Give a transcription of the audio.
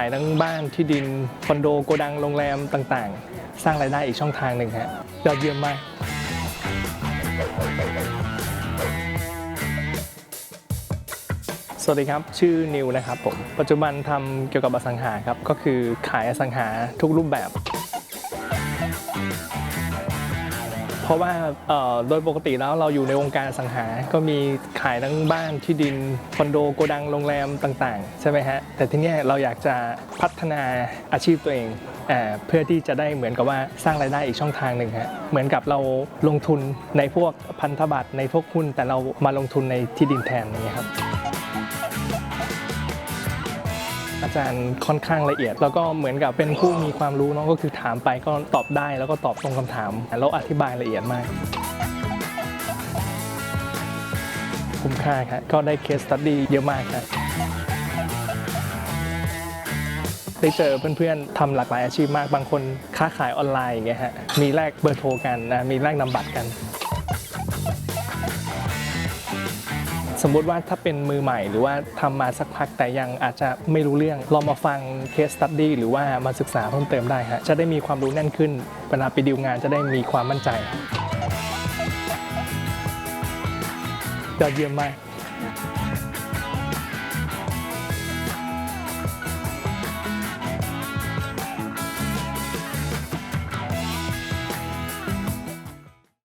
ายทั้งบ้านที่ดินคอนโดโกดังโรงแรมต่างๆ สร้างรายได้อีกช่องทางหนึ่งฮะยอดเยี่ยมมากสวัสดีครับ ชื่อนิวนะครับผม ปัจจุบันทำเกี่ยวกับอสังหาครับ ก็คือขายอสังหาทุกรูปแบบ เพราะว่าโดยปกติแล้วเราอยู่ในวงการสังหา ก็มีขายทั้งบ้านที่ดินคอนโดโกดังโรงแรมต่างๆ ใช่ไหมฮะ แต่ทีนี้เราอยากจะพัฒนาอาชีพตัวเองอ่าเพื่อที่จะได้เหมือนกับว่าสร้างรายได้อีกช่องทางหนึ่งฮะเหมือนกับเราลงทุนในพวกพันธบัตรในพวกหุ้นแต่เรามาลงทุนในที่ดินแทนอย่างเงี้ยครับ อาจารย์ค่อนข้างละเอียด แล้วก็เหมือนกับเป็นผู้มีความรู้เนาะก็คือถามไปก็ตอบได้แล้วก็ตอบตรงคำถามแล้วอธิบายละเอียดมากคุ้มค่าครับก็ได้เคสตัดดี้เยอะมากครับได้เจอเพื่อนๆทำหลากหลายอาชีพมากบางคนค้าขายออนไลน์อย่างเงี้ยฮะมีแลกเบอร์โทรกันนะมีแลกนำบัตรกัน สมมุติว่าถ้าเป็นมือใหม่หรือว่าทำมาสักพักแต่ยังอาจจะไม่รู้เรื่องลองมาฟังเคสตัดดี้หรือว่ามาศึกษาเพิ่มเติมได้ฮะจะได้มีความรู้แน่นขึ้นเวลาไปดีลงานจะได้มีความมั่นใจยอดเยี่ยมมาก